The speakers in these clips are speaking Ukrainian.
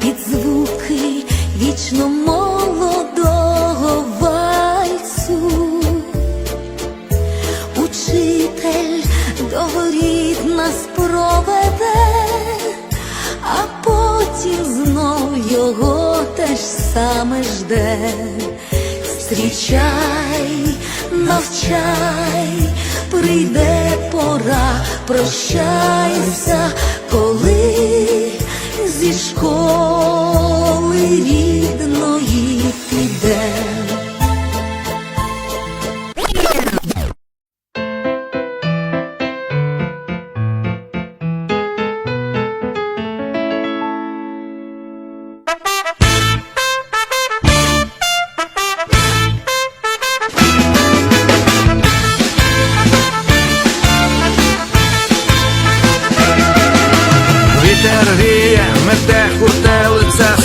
під звуки вічно молодого вальсу, учитель догорід нас проведе, а потім знов його те ж саме жде. Зустрічай, навчай, прийде пора, прощайся зі школи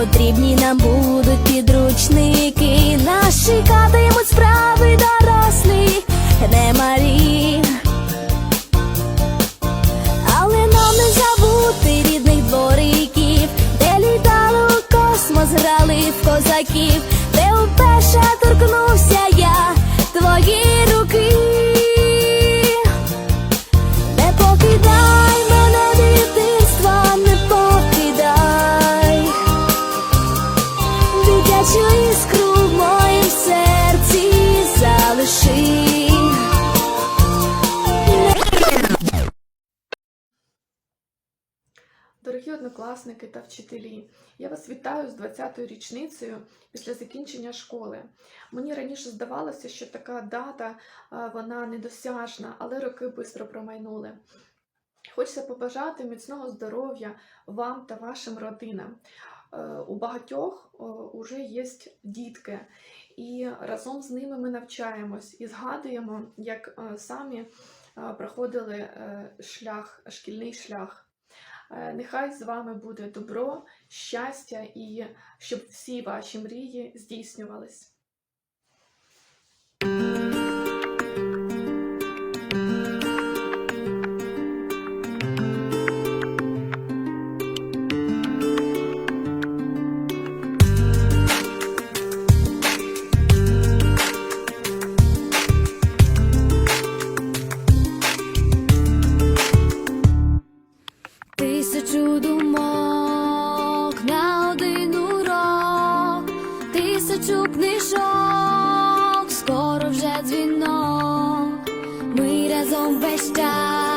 Потрібні нам будуть підручники. Нас чекатимуть справи дорослих, не малі. Але нам не забути рідних двориків, де літали у космос, грали в козаків, Дорогі однокласники та вчителі, я вас вітаю з 20-ю річницею після закінчення школи. Мені раніше здавалося, що така дата вона недосяжна, але роки швидко промайнули. Хочеться побажати міцного здоров'я вам та вашим родинам. Е, У багатьох вже є дітки, і разом з ними ми навчаємось і згадуємо, як е, самі е, проходили е, шлях, шкільний шлях. Е, Нехай з вами буде добро, щастя і щоб всі ваші мрії здійснювались. Дзвінок. Ми разом весь час,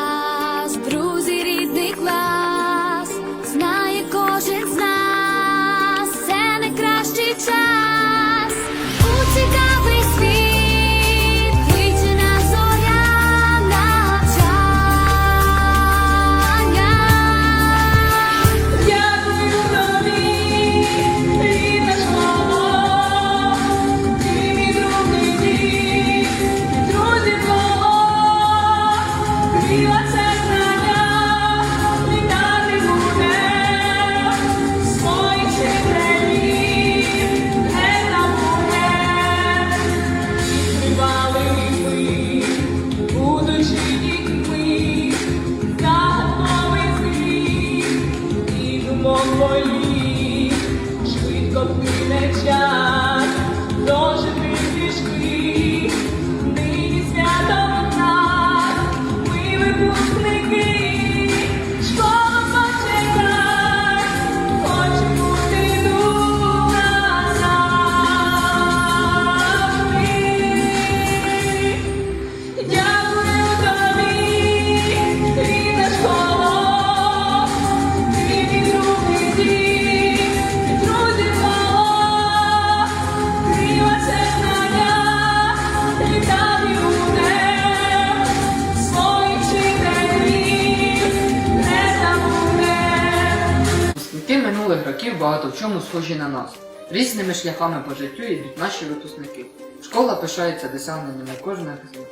foi чому схожі на нас. Різними шляхами по життю йдуть наші випускники. Школа пишається досягненнями кожного з них.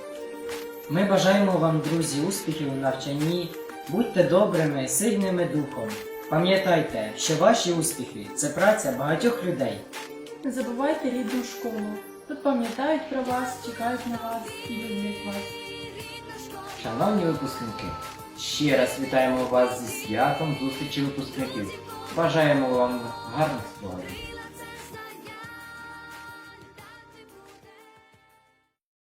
Ми бажаємо вам, друзі, успіхів у навчанні, будьте добрими, сильними духом. Пам'ятайте, що ваші успіхи це праця багатьох людей. Не забувайте рідну школу. Тут пам'ятають про вас, чекають на вас і люблять вас. Шановні випускники, ще раз вітаємо вас зі святом зустрічі випускників. Бажаємо вам гарних спогадів.